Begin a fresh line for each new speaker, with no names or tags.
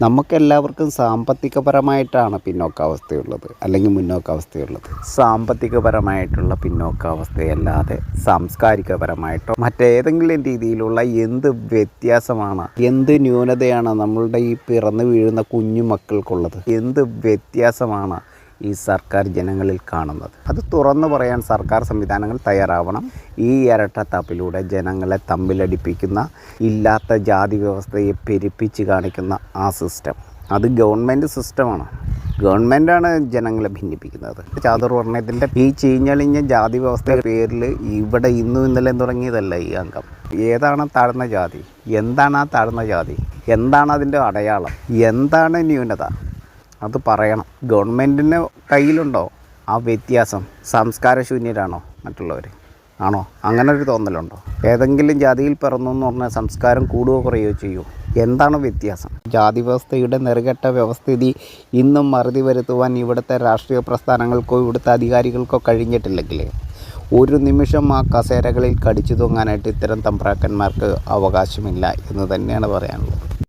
നമുക്കെല്ലാവർക്കും സാമ്പത്തികപരമായിട്ടാണ് പിന്നോക്കാവസ്ഥയുള്ളത് അല്ലെങ്കിൽ മുന്നോക്കാവസ്ഥയുള്ളത്. സാമ്പത്തികപരമായിട്ടുള്ള പിന്നോക്കാവസ്ഥയല്ലാതെ സാംസ്കാരികപരമായിട്ടോ മറ്റേതെങ്കിലും രീതിയിലുള്ള എന്ത് വ്യത്യാസമാണ് എന്ത് ന്യൂനതയാണ് നമ്മളുടെ ഈ പിറന്നു വീഴുന്ന കുഞ്ഞു മക്കൾക്കുള്ളത് എന്ത് വ്യത്യാസമാണ് ഈ സർക്കാർ ജനങ്ങളിൽ കാണുന്നത്. അത് തുറന്നു പറയാൻ സർക്കാർ സംവിധാനങ്ങൾ തയ്യാറാവണം. ഈ ഇരട്ടത്താപ്പിലൂടെ ജനങ്ങളെ തമ്മിലടിപ്പിക്കുന്ന ഇല്ലാത്ത ജാതി വ്യവസ്ഥയെ പെരുപ്പിച്ച് കാണിക്കുന്ന ആ സിസ്റ്റം. അത് ഗവൺമെന്റ് സിസ്റ്റമാണ്. ഗവൺമെന്റാണ് ജനങ്ങളെ ഭിന്നിപ്പിക്കുന്നത്. ചാതുർവർണയത്തിന്റെ ഈ ചീഞ്ഞളിഞ്ഞ ജാതി വ്യവസ്ഥയുടെ പേരിൽ ഇവിടെ ഇന്നും ഇന്നലെയും തുടങ്ങിയതല്ല ഈ അംഗം. ഏതാണ് താഴ്ന്ന ജാതി? എന്താണ് ആ താഴ്ന്ന ജാതി? എന്താണ് അതിന്റെ അടയാളം? എന്താണ് ന്യൂനത? അത് പറയണം. ഗവൺമെന്റിന്റെ കയ്യിലുണ്ടോ? ആ വ്യത്യാസം. സംസ്കാരശൂന്യരാണോ മറ്റുള്ളവർ ആണോ? അങ്ങനെ ഒരു തോന്നലുണ്ടോ? ഏതെങ്കിലും ജാതിയിൽ പിറന്നു എന്ന് പറഞ്ഞാൽ സംസ്കാരം കൂടുകയോ കുറയുകയോ ചെയ്യുമോ എന്താണ് വ്യത്യാസം? ജാതി വ്യവസ്ഥയുടെ നെറുകെട്ട വ്യവസ്ഥിതി ഇന്നും മറുതി വരുത്തുവാൻ ഇവിടുത്തെ രാഷ്ട്രീയ പ്രസ്ഥാനങ്ങൾക്കോ ഇവിടുത്തെ അധികാരികൾക്കോ കഴിഞ്ഞിട്ടില്ലെങ്കിൽ ഒരു നിമിഷം ആ കസേരകളിൽ കടിച്ചു തൂങ്ങാനായിട്ട് ഇത്തരം തമ്പ്രാക്കന്മാർക്ക് അവകാശമില്ല എന്ന് തന്നെയാണ് പറയാനുള്ളത്.